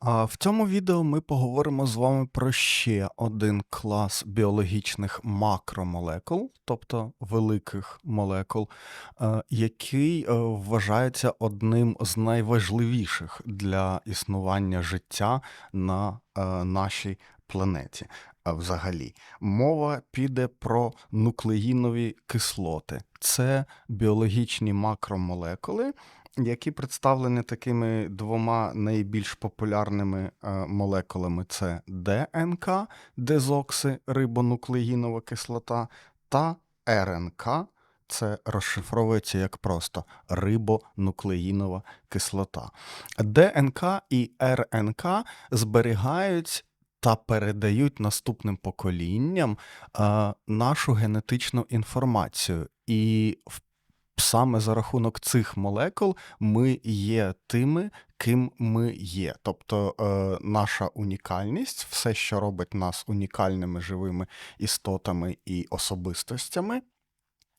А в цьому відео ми поговоримо з вами про ще один клас біологічних макромолекул, тобто великих молекул, е, який е, вважається одним з найважливіших для існування життя на е, нашій планеті. Взагалі, мова піде про нуклеїнові кислоти. Це біологічні макромолекули, які представлені такими двома найбільш популярними е, молекулами: це ДНК, дезоксирибонуклеїнова кислота, та РНК. Це розшифровується як просто рибонуклеїнова кислота. ДНК і РНК зберігають та передають наступним поколінням е, нашу генетичну інформацію. І в саме за рахунок цих молекул ми є тими, ким ми є. Тобто е, наша унікальність, все, що робить нас унікальними живими істотами і особистостями.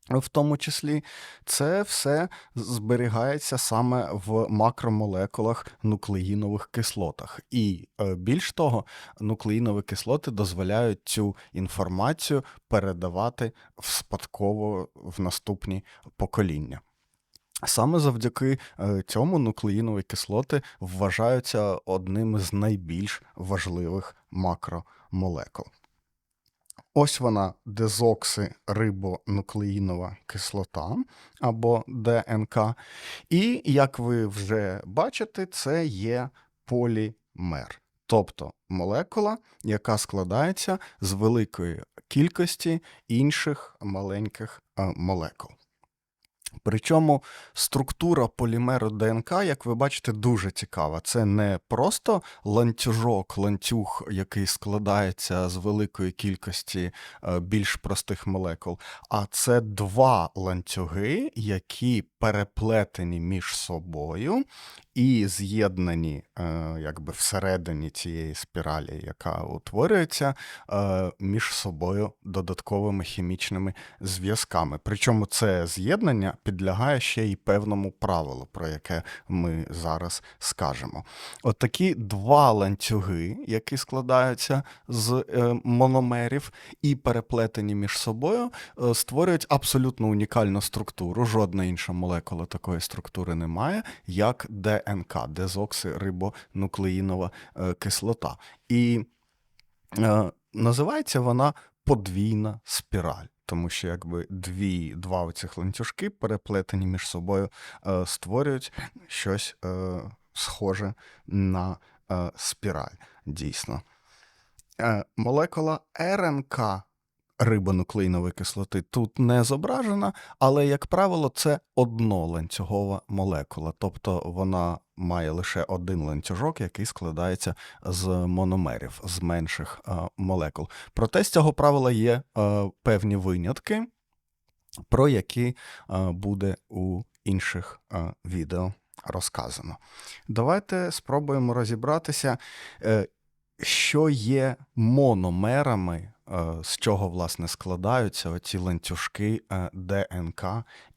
В тому числі це все зберігається саме в макромолекулах нуклеїнових кислотах. І е, більш того, нуклеїнові кислоти дозволяють цю інформацію передавати спадково в наступні покоління. Саме завдяки е, цьому нуклеїнові кислоти вважаються одним з найбільш важливих макромолекул. Ось вона дезоксирибонуклеїнова кислота або ДНК. І, як ви вже бачите, це є полімер. Тобто молекула, яка складається з великої кількості інших маленьких е, молекул. Причому структура полімеру ДНК, як ви бачите, дуже цікава. Це не просто ланцюжок, ланцюг, який складається з великої кількості е, більш простих молекул, а це два ланцюги, які переплетені між собою і з'єднані е, якби всередині цієї спіралі, яка утворюється е, між собою додатковими хімічними зв'язками. Причому це з'єднання підлягає ще й певному правилу, про яке ми зараз скажемо. От такі два ланцюги, які складаються з е, мономерів і переплетені між собою, створюють абсолютно унікальну структуру. Жодна інша молекула такої структури не має, як ДНК, дезоксирибонуклеїнова кислота. І е, називається вона подвійна спіраль. Тому що якби дві, два оцих ланцюжки переплетені між собою е, створюють щось е, схоже на е, спіраль, дійсно. Е, молекула РНК рибонуклеїнової кислоти тут не зображена, але, як правило, це одноланцюгова молекула, тобто вона має лише один ланцюжок, який складається з мономерів, з менших е, молекул. Проте з цього правила є е, певні винятки, про які е, буде у інших відео розказано. Давайте спробуємо розібратися, що є мономерами з чого власне складаються оці ланцюжки е, ДНК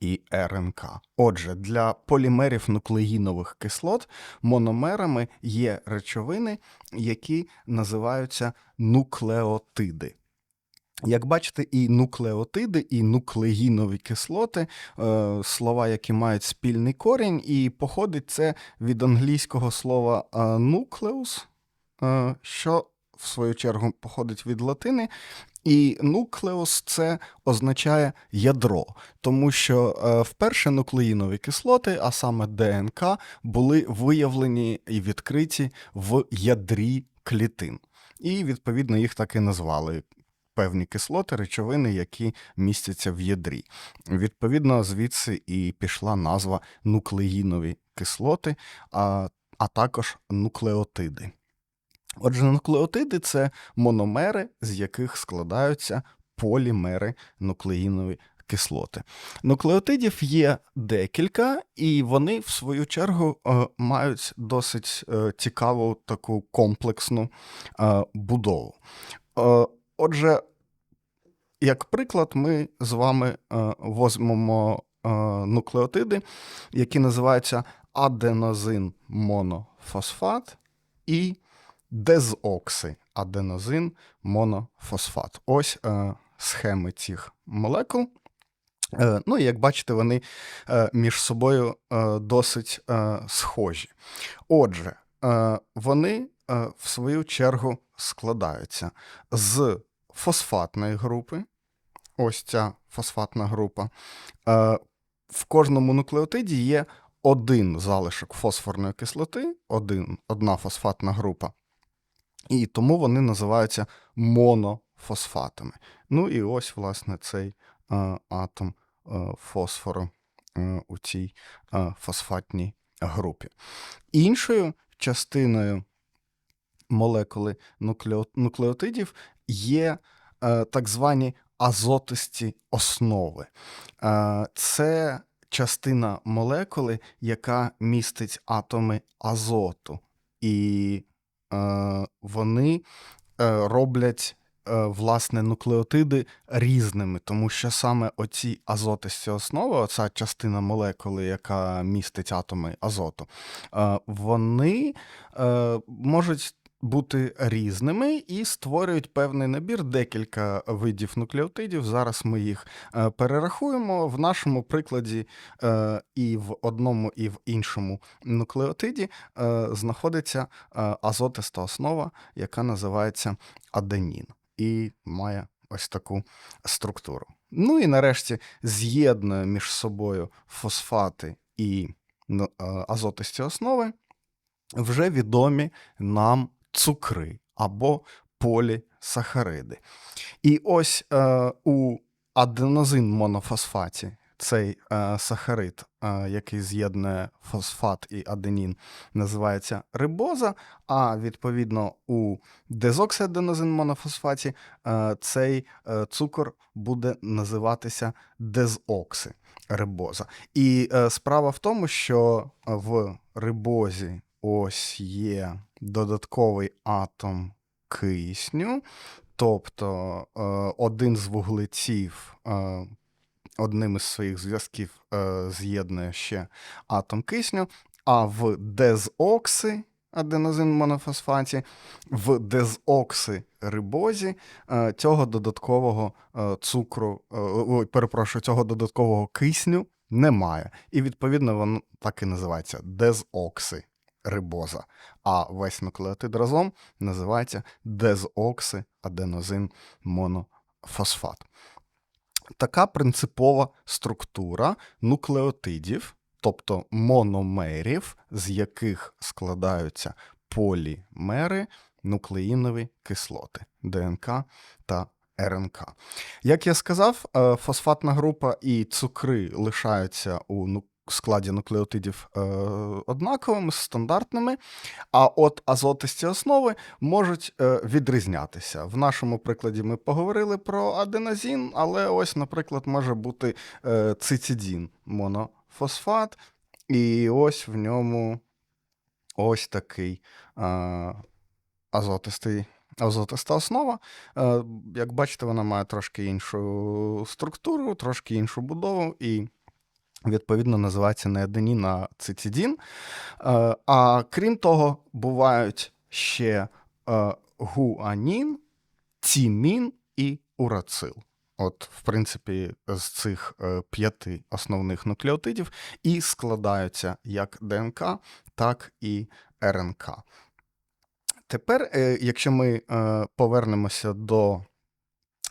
і РНК. Отже, для полімерів нуклеїнових кислот мономерами є речовини, які називаються нуклеотиди. Як бачите, і нуклеотиди, і нуклеїнові кислоти е, слова, які мають спільний корінь, і походить це від англійського слова нуклеус, що в свою чергу походить від латини. І нуклеус це означає ядро, тому що е, вперше нуклеїнові кислоти, а саме ДНК, були виявлені і відкриті в ядрі клітин. І, відповідно, їх так і назвали. Певні кислоти, речовини, які містяться в ядрі. Відповідно, звідси і пішла назва нуклеїнові кислоти, а, а також нуклеотиди. Отже, нуклеотиди це мономери, з яких складаються полімери нуклеїнової кислоти. Нуклеотидів є декілька, і вони, в свою чергу, е, мають досить е, цікаву таку комплексну е, будову. Отже, як приклад, ми з вами возьмемо нуклеотиди, які називаються аденозин монофосфат і дезокси, аденозин, монофосфат. Ось е, схеми цих молекул. Е, ну, і як бачите, вони е, між собою е, досить е, схожі. Отже, е, вони е, в свою чергу складаються з фосфатної групи. Ось ця фосфатна група. Е, в кожному нуклеотиді є один залишок фосфорної кислоти, один, одна фосфатна група. І тому вони називаються монофосфатами. Ну і ось, власне, цей е, атом е, фосфору е, у цій фосфатній групі. Іншою частиною молекули нуклеотидів є так звані азотисті основи. Це частина молекули, яка містить атоми азоту, і вони е, роблять. е, Власне, нуклеотиди різними, тому що саме оці азотисті основи, оця частина молекули, яка містить атоми азоту, е, вони е, можуть бути різними і створюють певний набір, декілька видів нуклеотидів. Зараз ми їх е, перерахуємо. В нашому прикладі е, і в одному, і в іншому нуклеотиді е, знаходиться азотиста основа, яка називається аденін, і має ось таку структуру. Ну і нарешті з'єднує між собою фосфати і ну, азотисті основи вже відомі нам цукри або полісахариди. І ось е, у аденозин монофосфаті цей е, сахарид, е, який з'єднує фосфат і аденін, називається рибоза, а відповідно у дезоксиаденозин монофосфаті е, цей е, цукор буде називатися дезокси рибоза. І е, справа в тому, що в рибозі ось є додатковий атом кисню, тобто е, один з вуглеців е, одним із своїх зв'язків е, з'єднує ще атом кисню, а в дезокси аденозин монофосфаті, в дезокси рибозі е, цього додаткового е, цукру, е, ой, перепрошую, цього додаткового кисню немає. І відповідно воно так і називається дезокси рибоза. А весь нуклеотид разом називається дезокси аденозин монофосфат. Така принципова структура нуклеотидів, тобто мономерів, з яких складаються полімери, нуклеїнові кислоти ДНК та РНК. Як я сказав, е, фосфатна група і цукри лишаються у складі нуклеотидів е, однаковими, стандартними, а от азотисті основи можуть е, відрізнятися. В нашому прикладі ми поговорили про аденозін, але ось, наприклад, може бути е, цитидін монофосфат, і ось в ньому ось такий е, азотистий. Азотиста основа, Е, як бачите, вона має трошки іншу структуру, трошки іншу будову, і відповідно називається не аденін, а цитидін. Е, А крім того, бувають ще е, гуанін, тімін і урацил. От, в принципі, з цих е, п'яти основних нуклеотидів і складаються як ДНК, так і РНК. Тепер, якщо ми повернемося до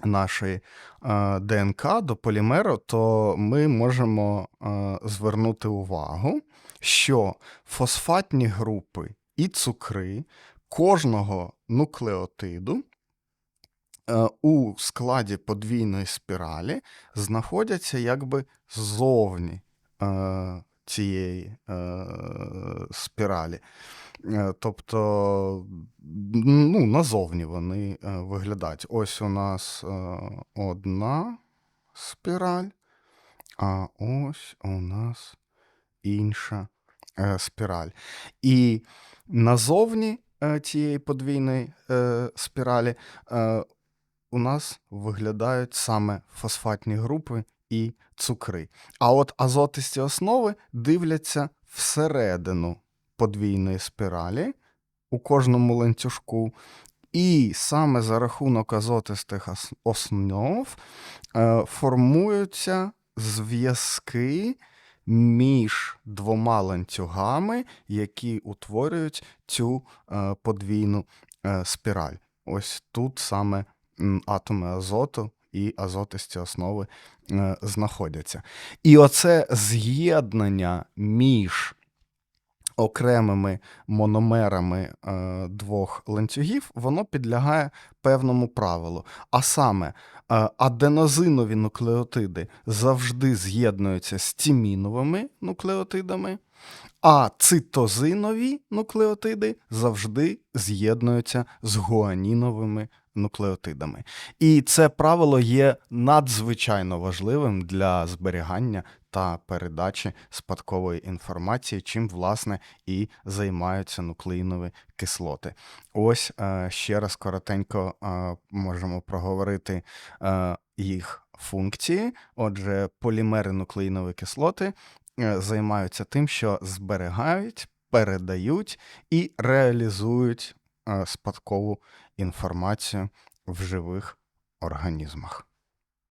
нашої е, ДНК, до полімеру, то ми можемо е, звернути увагу, що фосфатні групи і цукри кожного нуклеотиду е, у складі подвійної спіралі знаходяться якби ззовні цієї спіралі. Е, Тобто, ну, назовні вони е, виглядають. Ось у нас е, одна спіраль, а ось у нас інша спіраль. І назовні цієї подвійної спіралі у нас виглядають саме фосфатні групи і цукри. А от азотисті основи дивляться всередину подвійної спіралі у кожному ланцюжку. І саме за рахунок азотистих основ е, формуються зв'язки між двома ланцюгами, які утворюють цю е, подвійну е, спіраль. Ось тут саме атоми азоту і азотисті основи знаходяться. І оце з'єднання між окремими мономерами е, двох ланцюгів, воно підлягає певному правилу. А саме е, аденозинові нуклеотиди завжди з'єднуються з тіміновими нуклеотидами, а цитозинові нуклеотиди завжди з'єднуються з гуаніновими нуклеотидами. І це правило є надзвичайно важливим для зберігання та передачі спадкової інформації, чим, власне, і займаються нуклеїнові кислоти. Ось е, ще раз коротенько е, можемо проговорити е, їх функції. Отже, полімери нуклеїнові кислоти займаються тим, що зберігають, передають і реалізують е, спадкову інформацію в живих організмах.